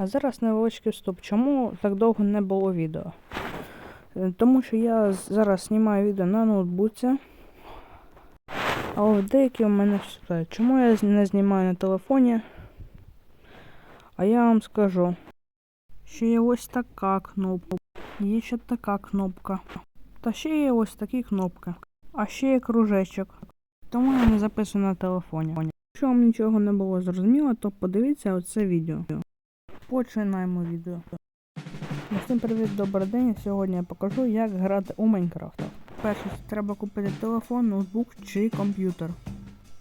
А зараз невеличкий вступ. Чому так довго не було відео? Е, Тому що я зараз знімаю відео на ноутбуці. А от деякі у мене питають, чому я не знімаю на телефоні? А я вам скажу, що є ось така кнопка, є ще така кнопка. Та ще є ось такі кнопки. А ще є кружечок. Тому я не записую на телефоні. Якщо вам нічого не було зрозуміло, то подивіться оце відео. Починаємо відео. Всім привіт, добрий день. Сьогодні я покажу, як грати у Майнкрафт. Перше, треба купити телефон, ноутбук чи комп'ютер.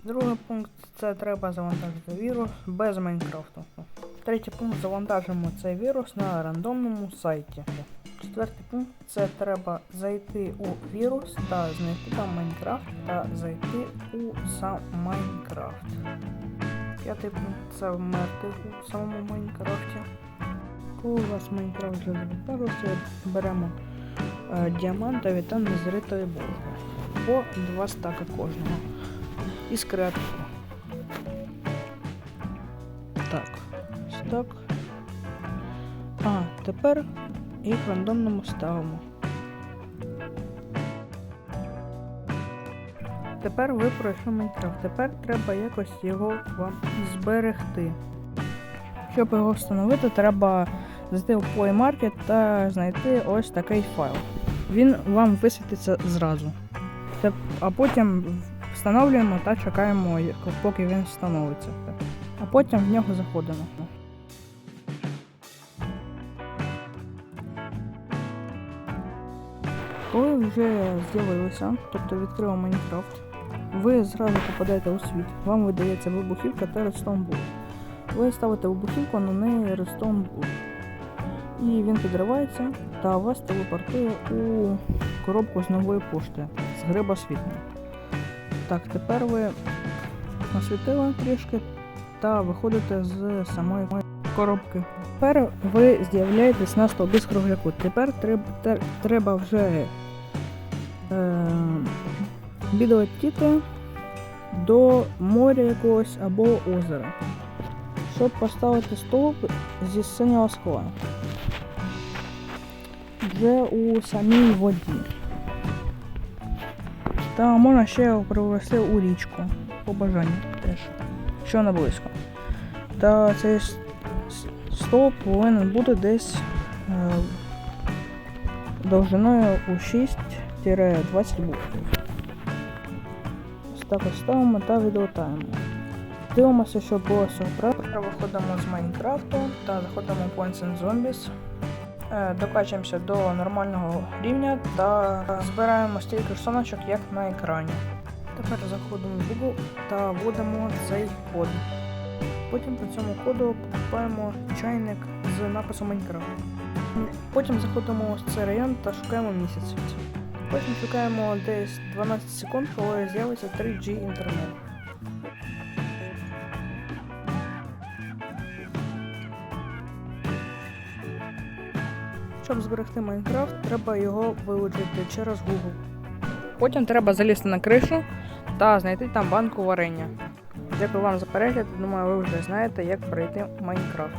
Другий пункт це треба завантажити вірус без Майнкрафту. Третій пункт завантажимо цей вірус на рандомному сайті. Четвертий пункт це треба зайти у вірус та знайти там Майнкрафт та зайти у сам Майнкрафт. П'ятий пункт це вмерти у самому Майнкрафті. Коли у вас Майнкрафт вже завантажився, беремо е, діамантові та незритові блоки. По два стака кожного. Із креативу. Так. ось Так. А, тепер їх рандомному ставимо. Тепер ви пройшли Майнкрафт. Тепер треба якось його вам зберегти. Щоб його встановити, треба зайти в Play Market та знайти ось такий файл. Він вам висвітиться зразу. А потім встановлюємо та чекаємо, поки він встановиться. А потім в нього заходимо. Коли вже з'явилося, тобто відкрили Майнкрафт, ви зразу попадаєте у світ. Вам видається вибухівка та Bull. Ви ставите вибухівку, на неї Redstone І він підривається та вас телепортує у коробку з нової пошти з гриба світла. Так, тепер ви освітили трішки та виходите з самої коробки. Тепер ви з'являєтесь на стовбі з кругляку. Тепер треба вже е, відлетіти до моря якогось або озера, щоб поставити стовп зі синього скла. Вже у самій воді. Та можна ще привести у річку по бажанню теж, що не близько. Та цей стовп повинен бути десь е, довжиною у 6-20 буквів. Ось так ось ставимо та відлетаємо. Дивимося, що було з цього. Виходимо з Майнкрафту та заходимо в Points and Zombies. Е, Докачуємося до нормального рівня та збираємо стільки ж соночок, як на екрані. Тепер заходимо в Google та вводимо цей код. Потім по цьому коду покупаємо чайник з написом Майнкрафт. Потім заходимо в цей район та шукаємо місяць. Потім шукаємо десь 12 секунд, коли з'явиться 3G інтернет. Щоб зберегти Майнкрафт, треба його вилучити через Google. Потім треба залізти на кришу та знайти там банку варення. Дякую вам за перегляд. Думаю, ви вже знаєте, як пройти Майнкрафт.